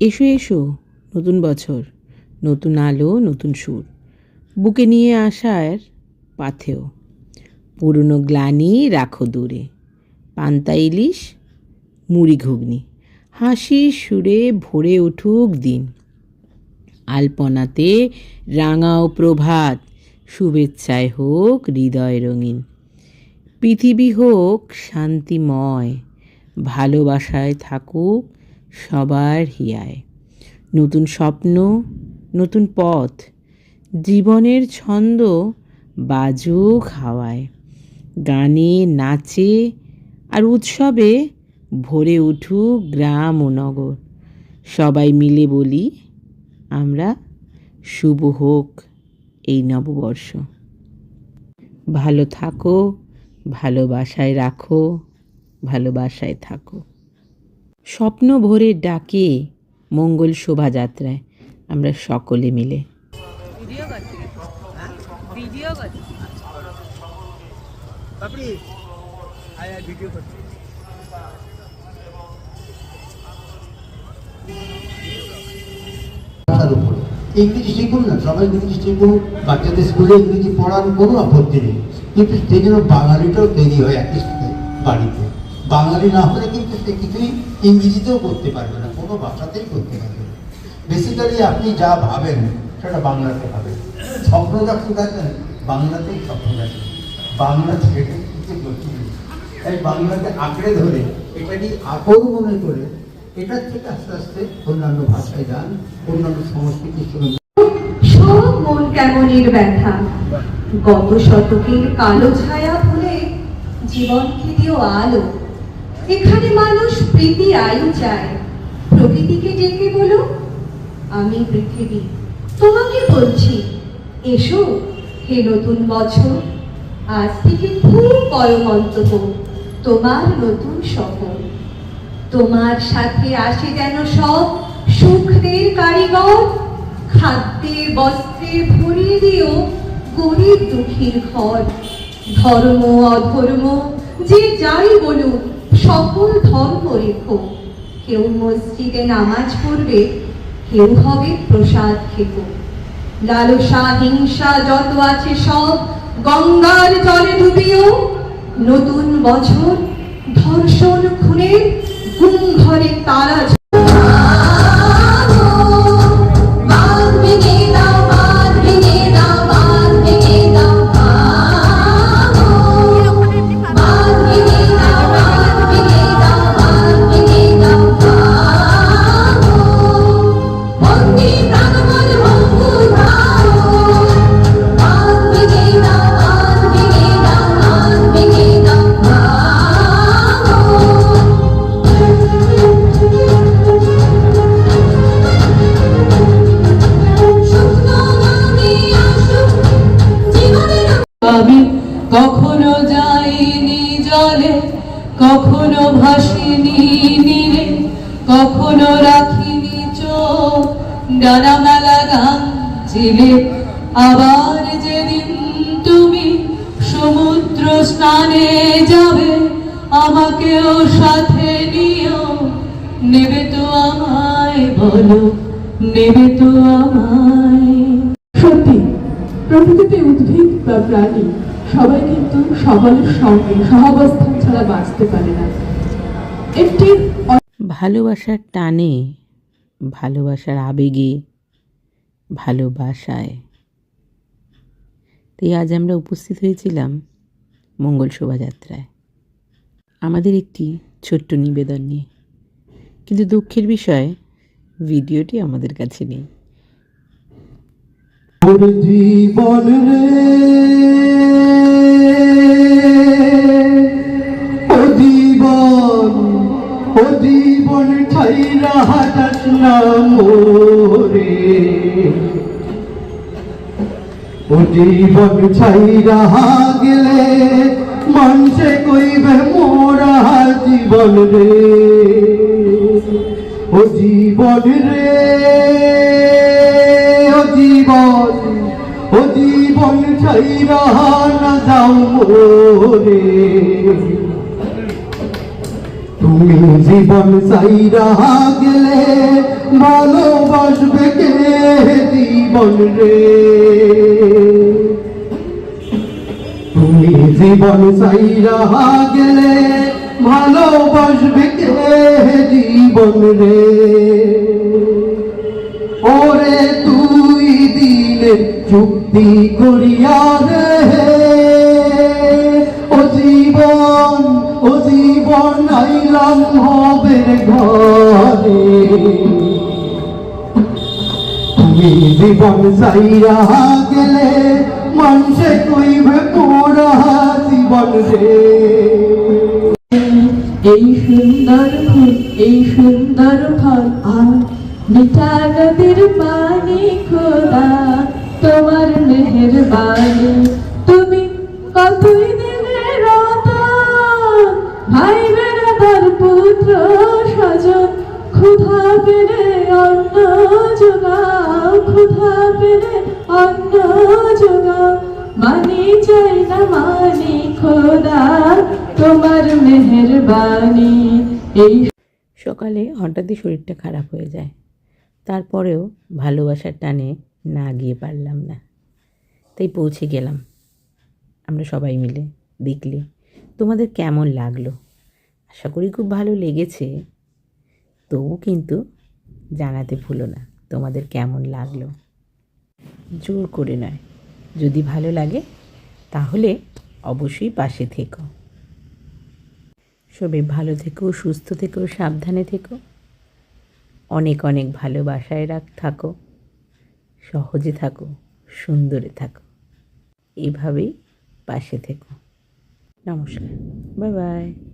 এসো এসো, নতুন বছর, নতুন আলো, নতুন সুর। বুকে নিয়ে আসার পাথেও পুরনো গ্লানি রাখো দূরে, পান্তা ইলিশ, মুড়ি ঘুগনি। হাসির সুরে ভরে উঠুক দিন, আলপনাতে রাঙাও প্রভাত, শুভেচ্ছায় হোক হৃদয় রঙিন। পৃথিবী হোক শান্তিময়, ভালোবাসায় থাকুক সবার হিয়ায়। নতুন স্বপ্ন, নতুন পথ, জীবনের ছন্দ বাজুক হাওয়ায়। গানে, নাচে আর উৎসবে ভরে উঠুক গ্রাম ও নগর। সবাই মিলে বলি, আমরা শুভ হোক এই নববর্ষ। ভালো থাকো, ভালোবাসায় রাখো, ভালোবাসায় থাকো। স্বপ্ন ভরে ডাকে মঙ্গল শোভাযাত্রায়। আমরা সকলে মিলে। ইংরেজি শিখুন না সবাই ইংরেজি শিখুন বাচ্চাদের স্কুলে ইংরেজি পড়ান কোনো আপত্তি নেই কিন্তু সেই জন্য বাঙালিটাও তৈরি হয় একই সাথে বাড়িতে। বাঙালি না হলে কিন্তু সে কিছুই ইংরেজিতেও করতে পারবে না, কোনো ভাষাতেই করতে পারবে না। বেসিক্যালি আপনি যা ভাবেন, সেটা বাংলাতে ভাবেন। স্বপ্ন যখন দেখেন, বাংলাতেই স্বপ্ন দেখেন। বাংলা ছেড়ে কিছু গতি তাই বাংলাকে আঁকড়ে ধরে, এটাকে আপন মনে করে এটার থেকে আস্তে আস্তে অন্যান্য ভাষায় যান, অন্যান্য সংস্কৃতির সঙ্গে সব মন কেমনের ব্যথা। গত শতকের কালো ছায়া ভুলে জীবনকে দিও আলো। এখানে মানুষ প্রীতি আয়ু চায়। প্রকৃতিকে ডেকে বলো, আমি পৃথিবী। তোমাকে বলছি, এসো, হে নতুন বছর। আজ থেকে খুব বড় মন্তব্য তোমার নতুন সফর। তোমার সাথে আসে যেন সব সুখদের কারিগর খাদ্যে বস্ত্রে ভরিয়ে দিও গরিব দুঃখীর ঘর। ধর্ম, অধর্ম, যে যাই বলুক সকল ধর্ম রেখো কেউ মসজিদে নামাজ পড়বে, কেউ হবে প্রসাদ খেত। লালসা, হিংসা যত আছে সব গঙ্গার জলে ডুবিও। নতুন বছর ধর্ষণ খুনের ঘুম ঘরে তারা আমি কখনো যাইনি জলে, কখনো ভাসিনি নীরে, কখনো রাখিনি চোখ, ডানা মেলা গান ছিলে। আবার যেদিন তুমি সমুদ্র স্নানে যাবে, আমাকেও সাথে নিও। নেবে তো আমায় বলো, নেবে তো আমায়। সত্যি, প্রকৃতিতে উদ্ভিদ বা প্রাণী সবাই কিন্তু সকলের সঙ্গে সহাবস্থান ছাড়া বাঁচতে পারে না। একটি ভালোবাসার টানে ভালোবাসার আবেগে ভালোবাসায়। তাই আজ আমরা উপস্থিত হয়েছিলাম মঙ্গল শোভাযাত্রায়। আমাদের একটি ছোট্ট নিবেদন নিয়ে। কিন্তু দুঃখের বিষয় ভিডিওটি আমাদের কাছে নেই। জীবন রে ও জীবন ছাইরা গেলে মানুষে কইবে, মোরা জীবন রে। ও জীবন রে, ও জীবন ও জীবন ছাইরা না যাও মোরে। তুমি জীবন চাইরা গেলে ভালোবাসবে কে জীবন রে? তুমি জীবন চাইরা গেলে ভালোবাসবে কে জীবন রে? ওরে তুই দিনের চুক্তি করিয়া রে। ও জীবন ও জীবন আইলাম হবে ঘরে। জীবন চাইয়া গেলে মানুষে কইবে পুরা জীবন রে। এই সুন্দর ফুল, এই সুন্দর ফল আর মিঠা নদীর পানি খোদা, তোমার মেহেরবানি। চাই না মানি খোদা, তোমার মেহেরবানি। এই সকালে হঠাৎই শরীরটা খারাপ হয়ে যায়। তারপরেও ভালোবাসার টানে না গিয়ে পারলাম না। তাই পৌঁছে গেলাম। আমরা সবাই মিলে দেখলে তোমাদের কেমন লাগল। আশা করি খুব ভালো লেগেছে। তবু কিন্তু জানাতে ভুলো না তোমাদের কেমন লাগল। জোর করে নয়। যদি ভালো লাগে তাহলে অবশ্যই পাশে থেকো। সবে ভালো থেকো, সুস্থ থেকো, সাবধানে থেকো। অনেক অনেক ভালোবাসায় রাখ থাকো। সহজে থাকো, সুন্দরে থাকো। এইভাবেই পাশে থেকো। নমস্কার। Bye bye.